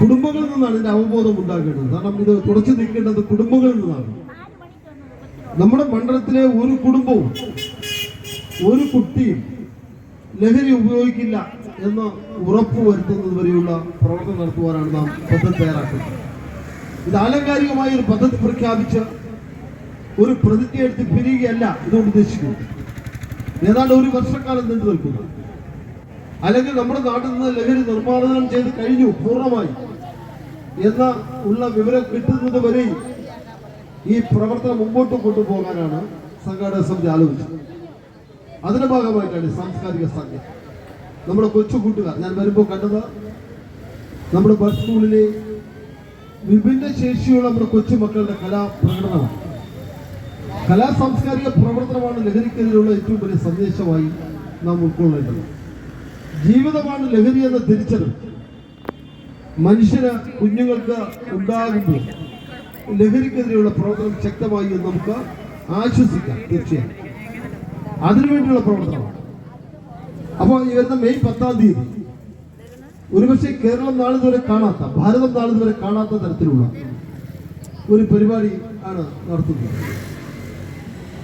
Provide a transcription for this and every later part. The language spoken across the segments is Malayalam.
കുടുംബങ്ങളിൽ നിന്നാണ് ഇതിന്റെ അവബോധം ഉണ്ടാക്കേണ്ടത് കാരണം ഇത് തുടച്ചു നീക്കേണ്ടത് കുടുംബങ്ങളിൽ നിന്നാണ്. നമ്മുടെ മണ്ഡലത്തിലെ ഒരു കുടുംബവും ഒരു കുട്ടിയും ലഹരി ഉപയോഗിക്കില്ല എന്ന് ഉറപ്പ് വരുത്തുന്നത് വരെയുള്ള പ്രവർത്തനം നടത്തുവാനാണ് നാം പദ്ധതി തയ്യാറാക്കുന്നത്. ഇത് ആലങ്കാരികമായ ഒരു പദ്ധതി പ്രഖ്യാപിച്ച് ഒരു പ്രതിജ്ഞ എടുത്ത് പിരിയുകയല്ല ഇതുകൊണ്ട് ഉദ്ദേശിക്കുന്നത്. ഏതാണ്ട് ഒരു വർഷക്കാലം നീണ്ടു നിൽക്കുന്നു. അല്ലെങ്കിൽ നമ്മുടെ നാട്ടിൽ നിന്ന് ലഹരി നിർമ്മാർജനം ചെയ്ത് കഴിഞ്ഞു പൂർണമായി. എന്ന ഉള്ള വിവരം കിട്ടുന്നത് വരെ ഈ പ്രവർത്തനം മുമ്പോട്ട് കൊണ്ടുപോകാനാണ് സംഘാടക സമിതി ആലോചിച്ചത്. അതിന്റെ ഭാഗമായിട്ടാണ് സാംസ്കാരിക സംഘം. നമ്മുടെ കൊച്ചു കൂട്ടുകാർ ഞാൻ വരുമ്പോൾ കണ്ടത് നമ്മുടെ ബസ് സ്കൂളിലെ വിഭിന്ന ശേഷിയുള്ള നമ്മുടെ കൊച്ചുമക്കളുടെ കലാപ്രകടനമാണ്. കലാ സാംസ്കാരിക പ്രവർത്തനമാണ് ലഹരിക്കെതിരെയുള്ള ഏറ്റവും വലിയ സന്ദേശമായി നാം ഉൾക്കൊള്ളേണ്ടത്. ജീവിതമാണ് ലഹരി എന്ന തിരിച്ചറിവ് മനുഷ്യന് കുഞ്ഞുങ്ങൾക്ക് ഉണ്ടാകുമ്പോൾ ലഹരിക്കെതിരെയുള്ള പ്രവർത്തനം ശക്തമായി എന്ന് നമുക്ക് ആശ്വസിക്കാം തീർച്ചയായും. അതിനുവേണ്ടിയുള്ള പ്രവർത്തനമാണ്. അപ്പോൾ ഈ വരുന്ന മെയ് പത്താം തീയതി ഒരുപക്ഷെ കേരളം നാളിതുവരെ കാണാത്ത ഭാരതം നാളിതുവരെ കാണാത്ത തരത്തിലുള്ള ഒരു പരിപാടി ആണ് നടത്തുന്നത്.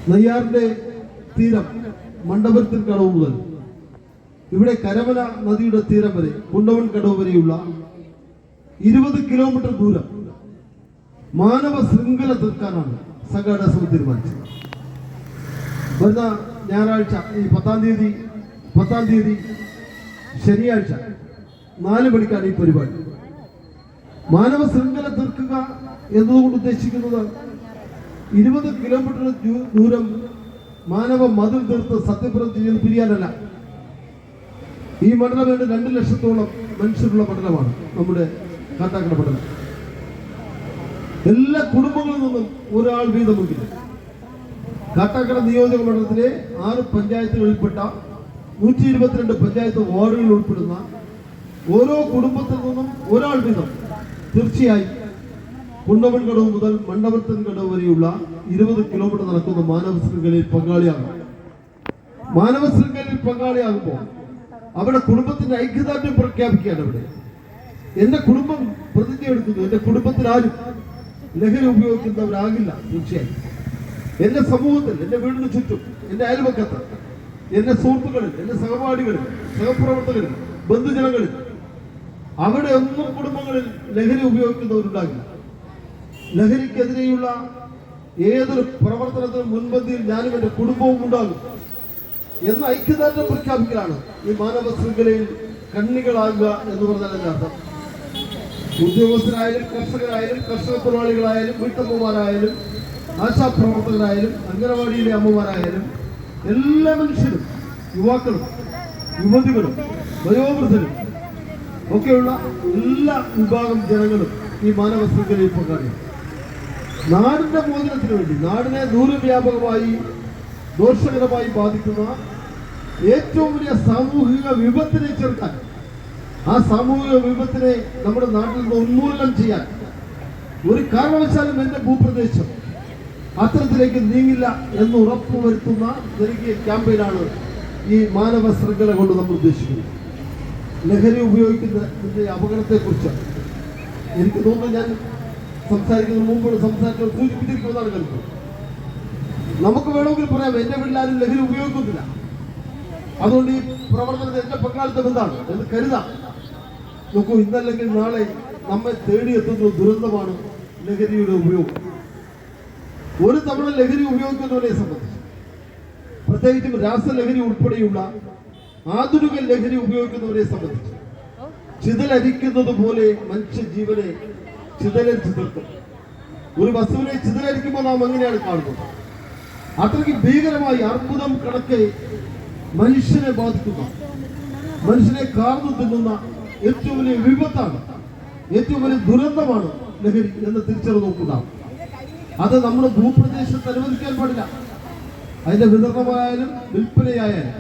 നെയ്യാറിന്റെ തീരം മണ്ഡപത്തിൽ കടവ് മുതൽ ഇവിടെ കരമന നദിയുടെ തീരം വരെ കുണ്ടവൻ കടവ് വരെയുള്ള ഇരുപത് കിലോമീറ്റർ ദൂരം മാനവ ശൃംഖല തീർക്കാനാണ് സംഘടന സമിതി തീരുമാനിച്ചത്. വരുന്ന ഞായറാഴ്ച ഈ പത്താം തീയതി പത്താം തീയതി ശനിയാഴ്ച നാല് മണിക്കാണ് ഈ പരിപാടി. മാനവ ശൃംഖല തീർക്കുക എന്നതുകൊണ്ട് ഉദ്ദേശിക്കുന്നത് ഇരുപത് കിലോമീറ്റർ ദൂരം മാനവ മതിൽ തീർത്ത് സത്യപ്രതിജ്ഞ പിരിയാനല്ല ഈ മണ്ഡലം രണ്ട് ലക്ഷത്തോളം മനുഷ്യരുള്ള മണ്ഡലമാണ് നമ്മുടെ കാട്ടാക്കട മണ്ഡലം എല്ലാ കുടുംബങ്ങളിൽ നിന്നും ഒരാൾ വീതമെങ്കിലും കാട്ടാക്കട നിയോജക മണ്ഡലത്തിലെ ആറ് പഞ്ചായത്തുകളിൽപ്പെട്ട നൂറ്റി ഇരുപത്തിരണ്ട് പഞ്ചായത്ത് വാർഡുകളിൽ ഉൾപ്പെടുന്ന ഓരോ കുടുംബത്തിൽ നിന്നും ഒരാൾ വീതം തീർച്ചയായും കുണ്ടവൻ കടവ് മുതൽ മണ്ഡപത്തൻകടവ് വരെയുള്ള ഇരുപത് കിലോമീറ്റർ നടക്കുന്ന മാനവ ശൃംഖലയിൽ പങ്കാളിയാകും മാനവ ശൃംഖലയിൽ പങ്കാളിയാകുമ്പോൾ അവിടെ കുടുംബത്തിന്റെ ഐക്യദാർഢ്യം പ്രഖ്യാപിക്കുകയാണ് അവിടെ. എന്റെ കുടുംബം പ്രതിജ്ഞ എടുക്കുന്നു എന്റെ കുടുംബത്തിൽ ആരും ലഹരി ഉപയോഗിക്കുന്നവരാകില്ല തീർച്ചയായും. എന്റെ സമൂഹത്തിൽ എന്റെ വീടിന് ചുറ്റും എന്റെ അയൽവക്കത്ത് എന്റെ സുഹൃത്തുക്കളിൽ എന്റെ സഹപാഠികളിൽ സഹപ്രവർത്തകരിൽ ബന്ധുജനങ്ങളിൽ അവിടെ ഒന്നും കുടുംബങ്ങളിൽ ലഹരി ഉപയോഗിക്കുന്നവരുണ്ടാകില്ല. ലഹരിക്കെതിരെയുള്ള ഏതൊരു പ്രവർത്തനത്തിനും മുൻപന്തിയിൽ ഞാനും എന്റെ കുടുംബവും ഉണ്ടാകും. എന്ന ഐക്യദാർഢ്യം പ്രഖ്യാപിക്കലാണ് ഈ മാനവ ശൃംഖലയിൽ കണ്ണികളാകുക എന്ന് പറഞ്ഞാൽ അതിന്റെ അർത്ഥം? ഉദ്യോഗസ്ഥരായാലും കർഷകരായാലും കർഷക തൊഴിലാളികളായാലും വീട്ടമ്മമാരായാലും ആശാപ്രവർത്തകരായാലും അംഗനവാടിയിലെ അമ്മമാരായാലും എല്ലാ മനുഷ്യരും യുവാക്കളും യുവതികളും വയോവൃദ്ധരും ഒക്കെയുള്ള എല്ലാ വിഭാഗം ജനങ്ങളും ഈ മാനവ ശൃംഖലയിൽ പങ്കാളിയാണ്. നാടിന്റെ മോചനത്തിന് വേണ്ടി നാടിനെ ദൂരവ്യാപകമായി ദോഷകരമായി ബാധിക്കുന്ന ഏറ്റവും വലിയ സാമൂഹിക വിപത്തിനെ ചെറുക്കാൻ ആ സാമൂഹിക വിപത്തിനെ നമ്മുടെ നാട്ടിൽ നിന്ന് ഉന്മൂലനം ചെയ്യാൻ ഒരു കാരണവശാലും എന്റെ ഭൂപ്രദേശം അത്തരത്തിലേക്ക് നീങ്ങില്ല എന്ന് ഉറപ്പുവരുത്തുന്ന ജനകീയ ക്യാമ്പയിനാണ് ഈ മാനവ ശൃംഖല കൊണ്ട് നമ്മൾ ഉദ്ദേശിക്കുന്നത്. ലഹരി ഉപയോഗിക്കുന്നതിന്റെ അപകടത്തെക്കുറിച്ച് എനിക്ക് തോന്നുന്നു ഞാൻ സംസാരിക്കുന്ന മുമ്പോട് സംസാരിച്ചു സൂചിപ്പിച്ചിരിക്കുന്നതാണ് കരുതുന്നത് നമുക്ക് വേണമെങ്കിൽ പറയാം എന്റെ വീട്ടിലാരും ലഹരി ഉപയോഗിക്കുന്നില്ല. അതുകൊണ്ട് ഈ പ്രവർത്തനത്തിൽ എന്റെ പങ്കാളിത്തം എന്താണ്? എന്ന് കരുതാം. നോക്കൂ ഇന്നല്ലെങ്കിൽ നാളെ നമ്മെ തേടിയെത്തുന്ന ദുരന്തമാണ് ലഹരിയുടെ ഉപയോഗം. ഒരു തവണ ലഹരി ഉപയോഗിക്കുന്നവരെ സംബന്ധിച്ച് പ്രത്യേകിച്ചും രാസലഹരി ഉൾപ്പെടെയുള്ള ആധുനിക ലഹരി ഉപയോഗിക്കുന്നവരെ സംബന്ധിച്ച് ചിതലരിക്കുന്നത് പോലെ മനുഷ്യ ജീവനെ ചിതലരിച്ചു ഒരു വസ്തുവിനെ ചിതലരിക്കുമ്പോൾ നാം എങ്ങനെയാണ് കാണുന്നത്? അത്രയ്ക്ക് ഭീകരമായി അർബുദം കണക്കെ മനുഷ്യനെ ബാധിക്കുന്ന മനുഷ്യനെ കാർന്നു തിന്നുന്ന ഏറ്റവും വലിയ വിപത്താണ് ഏറ്റവും വലിയ ദുരന്തമാണ് ലഹരി എന്ന് തിരിച്ചറിവ് നോക്കുക. അത് നമ്മുടെ ഭൂപ്രദേശത്ത് അനുവദിക്കാൻ പാടില്ല. അതിന്റെ വിതരണമായാലും വിൽപ്പനയായാലും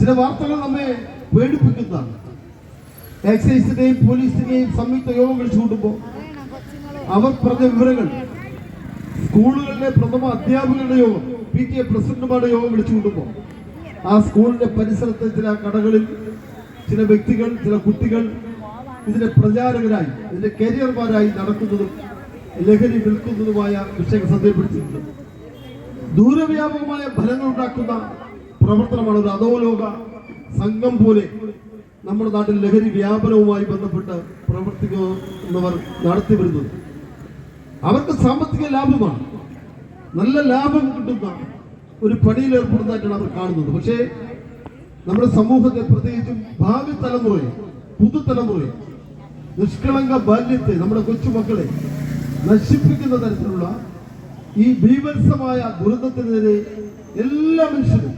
ചില വാർത്തകൾ നമ്മെ പേടിപ്പിക്കുന്നതാണ്. എക്സൈസിന്റെയും പോലീസിന്റെയും സംയുക്ത യോഗം വിളിച്ചു കൂട്ടുമ്പോൾ അവർ പറഞ്ഞ വിവരങ്ങൾ സ്കൂളുകളിലെ പ്രഥമ അധ്യാപകരുടെ യോഗം പി ടി എ പ്രസിഡന്റുമാരുടെ യോഗം വിളിച്ചു കൂട്ടുമ്പോൾ ആ സ്കൂളിന്റെ പരിസരത്തെ ചില കടകളിൽ ചില വ്യക്തികൾ ചില കുട്ടികൾ ഇതിന്റെ പ്രചാരകരായി ഇതിന്റെ കരിയർമാരായി നടക്കുന്നതും ലഹരി വിൽക്കുന്നതുമായ വിഷയം ശ്രദ്ധയപ്പെടുത്തിയിട്ടുണ്ട് ദൂരവ്യാപകമായ ഫലങ്ങൾ ഉണ്ടാക്കുന്ന പ്രവർത്തനമാണ് ഒരു അധോലോക സംഘം പോലെ നമ്മുടെ നാട്ടിൽ ലഹരി വ്യാപനവുമായി ബന്ധപ്പെട്ട് പ്രവർത്തിക്കുന്നവർ നടത്തി വരുന്നത് അവർക്ക് സാമ്പത്തിക ലാഭമാണ്. നല്ല ലാഭം കിട്ടുന്ന ഒരു പണിയിൽ ഏർപ്പെടുന്നതായിട്ടാണ് അവർ കാണുന്നത്. പക്ഷേ നമ്മുടെ സമൂഹത്തെ പ്രത്യേകിച്ചും ഭാവി തലമുറയെ പുതുതലമുറയെ നിഷ്കളങ്ക ബാല്യത്തെ നമ്മുടെ കൊച്ചുമക്കളെ നശിപ്പിക്കുന്ന തരത്തിലുള്ള ഈ ഭീവത്സമായ ദുരന്തത്തിനെതിരെ എല്ലാ മനുഷ്യരും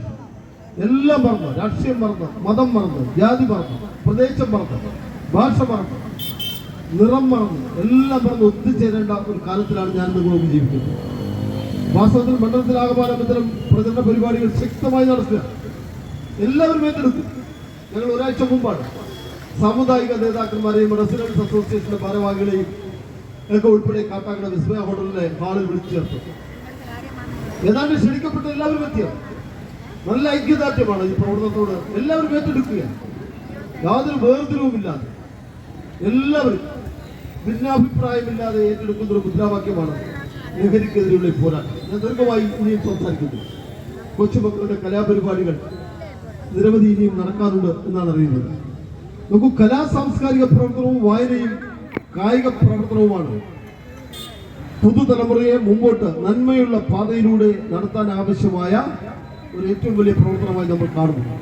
എല്ലാം മറന്ന് രാഷ്ട്രീയം മറന്ന് മതം മറന്ന് ജാതി മറന്ന് പ്രദേശം മറന്ന് ഭാഷ മറന്ന് നിറം മറന്ന്. എല്ലാം മറന്ന്. ഒത്തുചേരേണ്ട ഒരു കാലത്തിലാണ് ഞാൻ നിങ്ങളൊക്കെ ജീവിക്കുന്നത്. വാസ്തവത്തിൽ മണ്ഡലത്തിലാകമാനം ഇത്തരം പ്രചരണ പരിപാടികൾ ശക്തമായി നടത്തുക. എല്ലാവരും ഏറ്റെടുക്കും. ഞങ്ങൾ ഒരാഴ്ച മുമ്പാണ് സാമുദായിക നേതാക്കന്മാരെയും റെസിഡൻസ് അസോസിയേഷന്റെ ഭാരവാഹികളെയും ഒക്കെ ഉൾപ്പെടെ കാട്ടാക്കട വിസ്മയ ഹോട്ടലിലെ ഹാളിൽ വിളിച്ചു ചേർത്തു. ഏതാണ്ട് ക്ഷണിക്കപ്പെട്ട എല്ലാവരും എത്തിയത് നല്ല ഐക്യദാർഢ്യമാണ് ഈ പ്രവർത്തനത്തോട്. എല്ലാവരും ഏറ്റെടുക്കുക യാതൊരു വേർതിരിവുമില്ലാതെ. എല്ലാവരും ഭിന്നാഭിപ്രായമില്ലാതെ ഏറ്റെടുക്കുന്ന ഒരു മുദ്രാവാക്യമാണ് ലഹരിക്കെതിരെയുള്ള പോരാട്ടം. ഞാൻ ദീർഘമായി ഇനിയും സംസാരിക്കുന്നു. കൊച്ചുമക്കളുടെ കലാപരിപാടികൾ നിരവധി ഇനിയും നടക്കാറുണ്ട് എന്നാണ് അറിയുന്നത്. നോക്കൂ കലാ സാംസ്കാരിക പ്രവർത്തനവും വായനയും കായിക പ്രവർത്തനവുമാണ് പുതുതലമുറയെ മുമ്പോട്ട് നന്മയുള്ള പാതയിലൂടെ നടത്താൻ ആവശ്യമായ ഒരു ഏറ്റവും വലിയ പ്രവർത്തനമായി നമ്മൾ കാണുന്നു.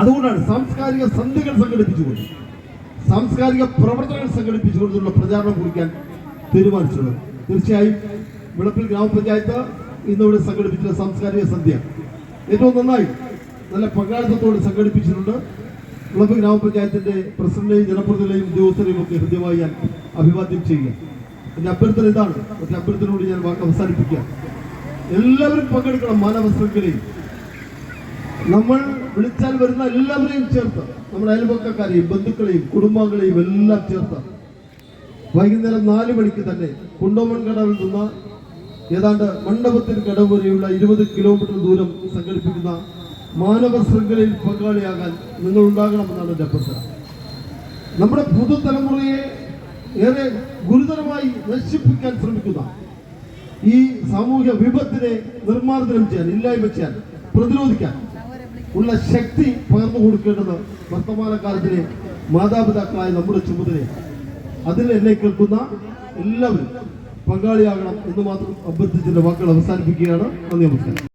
അതുകൊണ്ടാണ് സാംസ്കാരിക സന്ധ്യകൾ സംഘടിപ്പിച്ചുകൊണ്ട് സാംസ്കാരിക പ്രവർത്തനങ്ങൾ സംഘടിപ്പിച്ചുകൊണ്ടുള്ള പ്രചാരണം കുറിക്കാൻ തീരുമാനിച്ചിട്ടുള്ളത് തീർച്ചയായും വിളപ്പിൽ ഗ്രാമപഞ്ചായത്ത് ഇന്നിവിടെ സംഘടിപ്പിച്ച സാംസ്കാരിക സന്ധ്യ. ഏറ്റവും നന്നായി നല്ല പങ്കാളിത്തത്തോടെ സംഘടിപ്പിച്ചിട്ടുണ്ട്. വിളപ്പ് ഗ്രാമപഞ്ചായത്തിന്റെ പ്രസിഡന്റെയും ജനപ്രതിനിധികളെയും ഉദ്യോഗസ്ഥരെയും ഒക്കെ ഹൃദ്യമായി ഞാൻ അഭിവാദ്യം ചെയ്യുക എന്റെ അഭ്യർത്ഥന ഇതാണ്. മറ്റേ അഭ്യർത്ഥനയോട് ഞാൻ അവസാനിപ്പിക്കുക. എല്ലാവരും പങ്കെടുക്കണം മാനവ ശൃംഖലയിൽ. നമ്മൾ വിളിച്ചാൽ വരുന്ന എല്ലാവരെയും ചേർത്ത് നമ്മുടെ അയൽപക്കക്കാരെയും ബന്ധുക്കളെയും കുടുംബാംഗങ്ങളെയും എല്ലാം ചേർത്ത്. വൈകുന്നേരം നാല് മണിക്ക് തന്നെ കുണ്ടോമൺ കടവിൽ നിന്ന് ഏതാണ്ട് മണ്ഡപത്തിന് കടവ് വരെയുള്ള ഇരുപത് കിലോമീറ്റർ ദൂരം സംഘടിപ്പിക്കുന്ന മാനവ ശൃംഖലയിൽ പങ്കാളിയാകാൻ നിങ്ങൾ ഉണ്ടാകണമെന്നാണ് എന്റെ അഭ്യർത്ഥന. നമ്മുടെ പുതുതലമുറയെ ഏറെ ഗുരുതരമായി നശിപ്പിക്കാൻ ശ്രമിക്കുന്ന ഈ സാമൂഹ്യ വിപത്തിനെ നിർമ്മാർജനം ചെയ്യാൻ ഇല്ലായ്മ ചെയ്യാൻ പ്രതിരോധിക്കാൻ ഉള്ള ശക്തി പകർന്നു കൊടുക്കേണ്ടത് വർത്തമാനകാലത്തിലെ മാതാപിതാക്കളായ നമ്മുടെ ചുമതലയാണ് അതിൽ എന്നെ കേൾക്കുന്ന എല്ലാവരും പങ്കാളിയാകണം എന്ന് മാത്രം അഭ്യർത്ഥിച്ചിന്റെ വാക്കുകൾ അവസാനിപ്പിക്കുകയാണ്. നന്ദി നമസ്കാരം.